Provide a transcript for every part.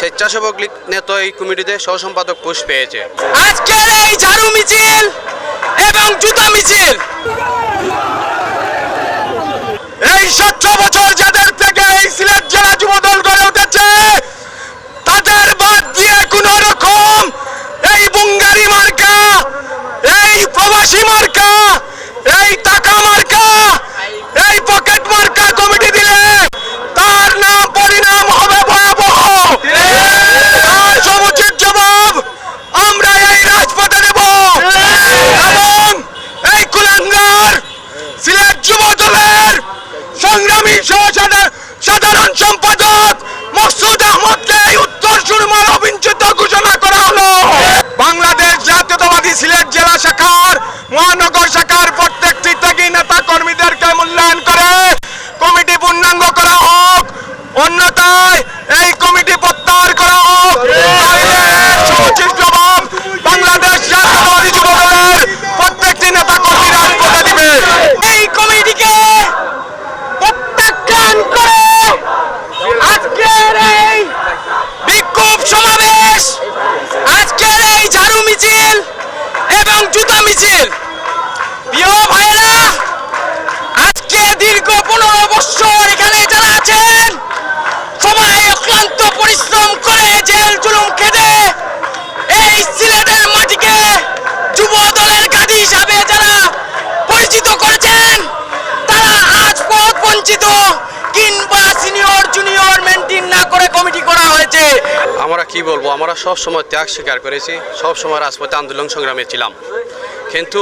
স্বেচ্ছাসেবক লীগ নেতা এই কমিটিতে সহ সম্পাদক পোস্ট পেয়েছে। আজকের এই ঝাড়ু মিছিল এবং জুতা মিছিল। এই সতেরো বছর যাদের থেকে এই সিলেট জেলা যুব দল গড়ে উঠেছে তাদের বাদ দিয়ে কোন রকম এই বুঙ্গারি মার্কা এই প্রবাসী মার্কা এই টাকা মার্কা এই পকেট মার্কা কমিটি দিলে তার নাম পরিণাম হবে ভয়াবহ তার সমুচিত জবাব আমরা এই রাজপথে দেব এবং এই কুলাঙ্গার সিলেট যুব দলের সংগ্রামী সাধারণ সম্পাদক মকসুদ আহমদকে এই উত্তর সুরমার অবিঞ্চিত ঘোষণা করা হলো। বাংলাদেশ জাতীয়তাবাদী সিলেট জেলা শাখার মহানগর শাখার প্রত্যেকটি ত্যাগী নেতা কর্মীদেরকে মূল্যায়ন করে কমিটি পূর্ণাঙ্গ করা হোক অন্যথায় এই কমিটি প্রত্যাহার করা হোক নইলে সমুচিত জবাব বাংলাদেশ জাতীয়তাবাদী যুব দলের প্রত্যেকটি নেতা কর্মী রাজপথে দিবে এই কমিটিকে প্রত্যাখ্যান করে আজকের এই বিক্ষোভ সমাবেশ আজকের এই ঝাড়ু মিছিল এবং জুতা মিছিল। প্রিয় ভাইরা আজকে দীর্ঘ পনেরো বছর এখানে যারা আছেন, সবাই অক্লান্ত পরিশ্রম করে কমিটি আমরা কি বলব, আমরা সব সময় ত্যাগ স্বীকার করেছি, সব সময় রাজপথে আন্দোলন সংগ্রামে ছিলাম। কিন্তু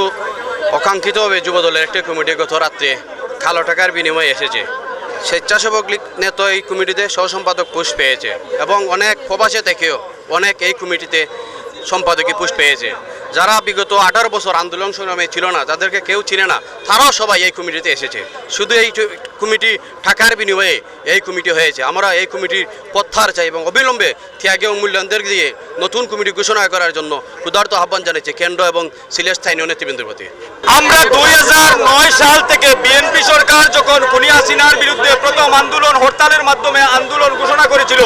অকাঙ্ক্ষিতভাবে যুবদলের একটি কমিটি গত রাত্রে কালো টাকার বিনিময়ে এসেছে। স্বেচ্ছাসেবক লীগ নেতা এই কমিটিতে সহ সম্পাদক পোস্ট পেয়েছে এবং অনেক প্রবাসে থেকেও অনেক এই কমিটিতে সম্পাদকী পুষ পেয়েছে। যারা বিগত আঠারো বছর আন্দোলন সংগ্রামে ছিল না, যাদেরকে কেউ চিনে না, তারাও সবাই এই কমিটিতে এসেছে। শুধু এই কমিটি টাকার বিনিময়ে এই কমিটি হয়েছে। আমরা এই কমিটির প্রত্যাহার চাই এবং অবিলম্বে ত্যাগে ও মূল্যায়নদের দিয়ে নতুন কমিটি ঘোষণা করার জন্য ক্ষুধার্ত আহ্বান জানিয়েছে কেন্দ্র এবং সিলেট স্থানীয় নেতৃবৃন্দের প্রতি। আমরা দুই নয় সাল থেকে বিএনপি সরকার যখন খুনি হাসিনার বিরুদ্ধে প্রথম আন্দোলন হরতালের মাধ্যমে আন্দোলন ঘোষণা করেছিল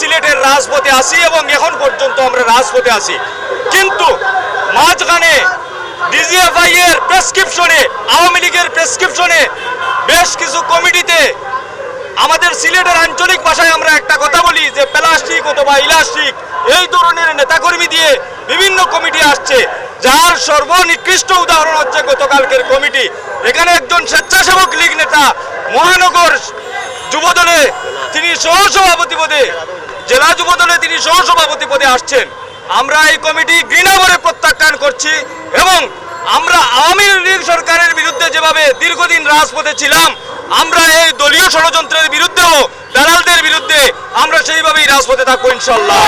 সিলেটের রাজপথে আসি এবং এখন পর্যন্ত আমরা রাজপথে আসি কিন্তু মাঝখানে ডিজিএফআই এর প্রেসক্রিপশনে আওয়ামী লীগের প্রেসক্রিপশনে বেশ কিছু কমিটিতে আমাদের সিলেটের আঞ্চলিক ভাষায় আমরা একটা কথা বলি যে প্লাস্টিক অথবা ইলাস্টিক, এই ধরনের নেতাকর্মী দিয়ে বিভিন্ন কমিটি আসছে। যার সর্বনিকৃষ্ট উদাহরণ হচ্ছে গতকালকের কমিটি। এখানে একজন স্বেচ্ছাসেবক লীগ নেতা, মহানগর যুবদলে, তিনি সহসভাপতি পদে, জেলা যুব দলে তিনি সহসভাপতি পদে আসছেন। আমরা এই কমিটি ঘৃণাভরে প্রত্যাখ্যান করছি এবং আমরা আওয়ামী লীগ সরকারের বিরুদ্ধে যেভাবে দীর্ঘদিন রাজপথে ছিলাম, আমরা এই দলীয় ষড়যন্ত্রের বিরুদ্ধেও দালালদের বিরুদ্ধে আমরা সেইভাবেই রাজপথে থাকব ইনশাল্লাহ